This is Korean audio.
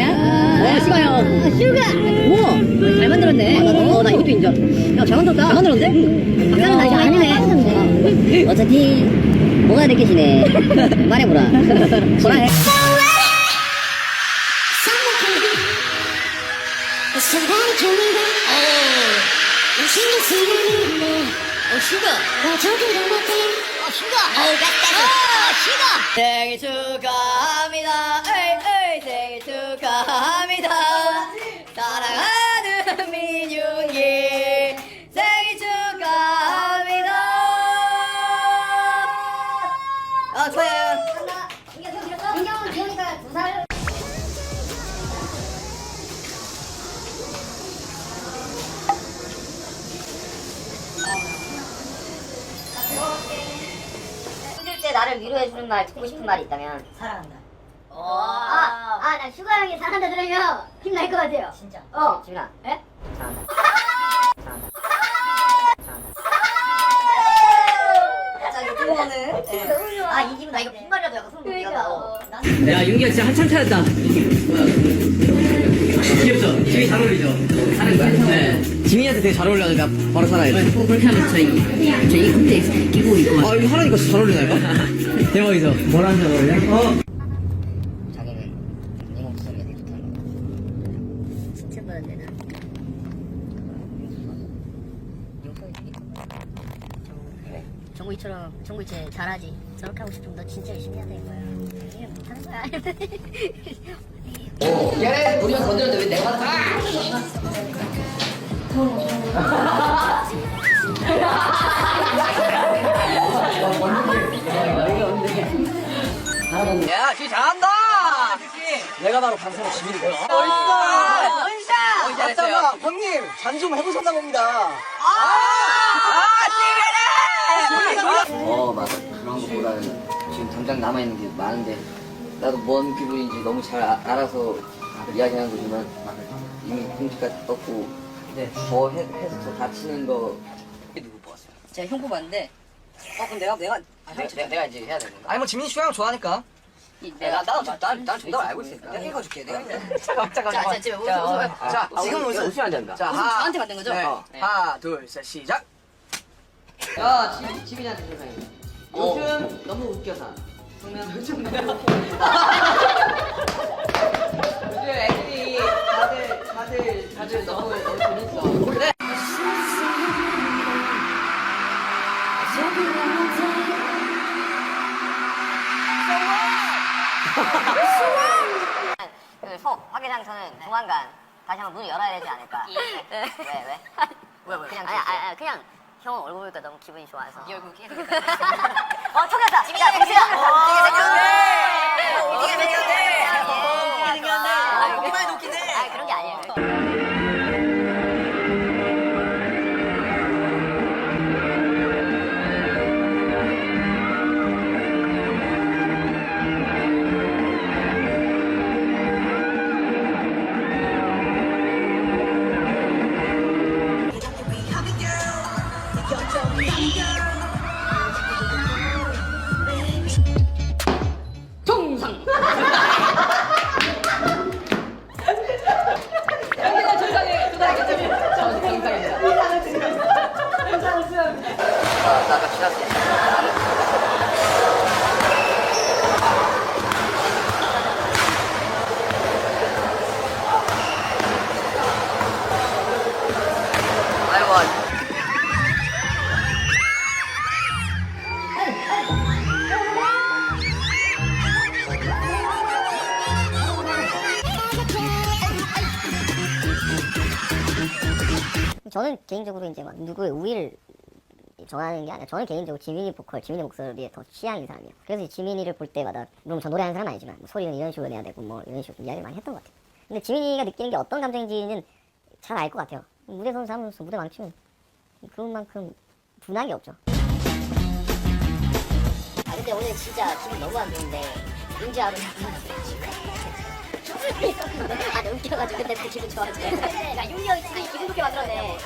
야? 어. 슈가! 잘. 어, 나 만들었다. 잘 만들었는데? 박사는 나 이제 아니네. 어차피, 뭐가 느껴지네. 말해보라. 뭐라 해. There. 난 신경 쓰 이는 내 어, 슈가. 왜 저기로 못해 어, 슈가. 어, 어, 슈가. 생일 축하합니다. 에이, 에이, 생일 축하합니다. 사랑하는 민윤기. 생일 축하합니다. 아, 좋아요. 민경은 귀여우니까 두 살. 나를 위로해주는 말, 듣고 싶은 말이 있다면. 사랑한다. 아, 아, 나 슈가 형이 사랑한다 들으면 힘날 것 같아요. 진짜. 어. 지민아. 잘한다. 잘한다. 자, 이거 들어오는. 너무 좋아. 아, 이 기분 나 이거 빈말이라도 약간 소름 돋게 그러니까. 어. 야 윤기가 진짜 한참 차렸다 귀엽죠? 지민이 잘 어울리죠? 사는 거야? 네 지민이한테 되게 잘 어울려니까 바로 살아야지 꼭 그렇게 하면 저희 저희 그때 끼고 있고 아 이거 하라니까 진짜 잘 어울리나니까? 대박이죠? 뭐랑 잘 어울려? 어? 자기는 네 목소리가 되게 좋다는 거. 칭찬받은 데는 목소리 되게 그래. 정국이처럼 정국이 잘하지. 저렇게 하고 싶으면 너 진짜 열심히 해야 되는 거야. 이게 못하는 거야. 얘네 우리가 건드렸는데 왜 내가 받아? 야, 지 잘한다! 내가 바로 방송의 지민이고요. 멋있어! 멋있어! 잠깐만, 형님, 잔 좀 해보셨나 봅니다. 아! 아, 지민이! 어, 맞아. 그런 것보다는 지금 당장 남아 있는 게 많은데, 나도 뭔 기분인지 너무 잘 아- 알아서 이야기하는 거지만, 이미 공지까지 떴고, 더 해, 해서 더 다치는 거. 누구 뽑았어요? 제가 형 뽑았는데 어 그럼 내가 내가 아, 내가, 내가, 내가 이제 해야 되는 거야? 아니 뭐 지민이 슈양 좋아하니까 내가, 나도, 나, 나, 난 정답을 알고 있으니까. 내가 읽어줄게 내가 잠깐, 잠깐, 자, 자, 지금 웃어, 웃어. 자 아, 지금 우리 웃어 웃으면 안 된다. 자 웃음 하, 저한테 만든 거죠? 네. 어. 하나 둘 셋 시작 야, 지, 지민이한테 세상에. 요즘 너무 웃겨서. 요즘 너무 요즘 애들이 다들, 다들, 다들 너무, 그 속, 확인상 저는 조만간 다시 한번 문을 열어야 되지 않을까. 왜, 왜? 왜, 왜? 그냥, 아니, 아니, 아니, 그냥 형 얼굴 보니까 너무 기분이 좋아서. 네 얼굴 깨끗해. 어, 통했다! 지민이 야, 동시야! 저는 개인적으로 이제 막 누구의 우위를 정하는 게 아니라 저는 개인적으로 지민이 보컬, 지민이 목소리에 더 취향인 사람이에요. 그래서 지민이를 볼 때마다 물론 저 노래하는 사람은 아니지만 뭐 소리는 이런 식으로 내야 되고 뭐 이런 식으로 이야기를 많이 했던 것 같아요. 근데 지민이가 느끼는 게 어떤 감정인지는 잘 알 것 같아요. 무대 선수 하면서 무대 망치면 그만큼 분하게 없죠. 아 근데 오늘 진짜 기분 너무 안 좋은데 윤지 하루 아, 너무 웃겨가지고 근데 또 기분 좋아져. 야, 윤리 형이 진짜 기분 좋게 만들었네.